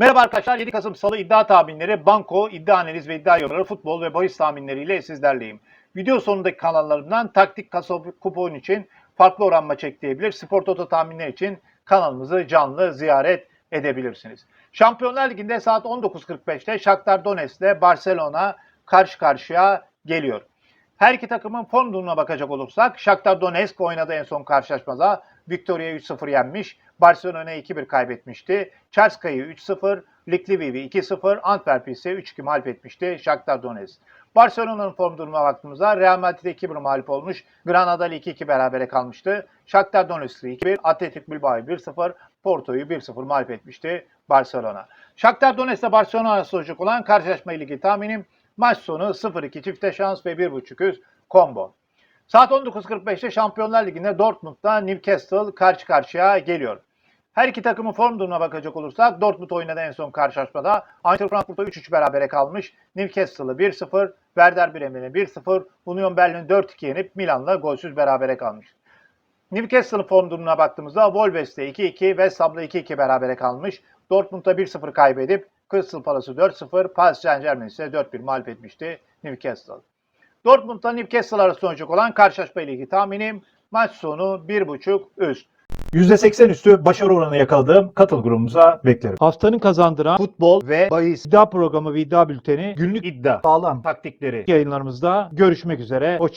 Merhaba arkadaşlar 7 Kasım Salı iddia tahminleri, banko, iddia analiz ve iddia yorumları, futbol ve bahis tahminleriyle sizlerleyim. Video sonundaki kanallarımdan taktik kasa kupon için farklı oran maç ekleyebilir, spor toto tahminler için kanalımızı canlı ziyaret edebilirsiniz. Şampiyonlar Ligi'nde saat 19.45'te Shakhtar Donetsk ile Barcelona karşı karşıya geliyor. Her iki takımın form durumuna bakacak olursak Shakhtar Donetsk oynadı en son karşılaşmada. Victoria'yı 3-0 yenmiş. Barcelona'ya 2-1 kaybetmişti. Çarska'yı 3-0, Likliviv'i 2-0, Antwerp'i ise 3-2 mağlup etmişti Shakhtar Donetsk. Barcelona'nın form durumuna baktığımızda Real Madrid'e 2-1 mağlup olmuş. Granada ile 2-2 berabere kalmıştı. Shakhtar Donetsk'ı 2-1, Atletik Bilbao'yu 1-0, Porto'yu 1-0 mağlup etmişti Barcelona. Shakhtar Donetsk ile Barcelona arasında olacak olan karşılaşma ilgili tahminim maç sonu 0-2 çifte şans ve 1.5 üst combo. Saat 19.45'te Şampiyonlar Ligi'nde Dortmund'da Newcastle karşı karşıya geliyor. Her iki takımın form durumuna bakacak olursak Dortmund oynadı en son karşılaşmada. Eintracht Frankfurt'ta 3-3 berabere kalmış. Newcastle'ı 1-0, Werder Bremen'i 1-0, Union Berlin 4-2 yenip Milan'la golsüz berabere kalmış. Newcastle'ın form durumuna baktığımızda Wolves'te 2-2, West Ham'la 2-2 berabere kalmış. Dortmund'da 1-0 kaybedip Crystal Palace'ı 4-0, Paris Saint Germain ise 4-1 mağlup etmişti Newcastle. Dortmund'la Newcastle arasında olacak olan karşılaşma ile ilgili tahminim maç sonu 1.5 üst. %80 üstü başarı oranı yakaladığım katıl grubumuza beklerim. Haftanın kazandıran Futbol ve bahis iddia programı ve iddia bülteni günlük iddia Sağlam. taktikleri yayınlarımızda görüşmek üzere. Hoşçakalın.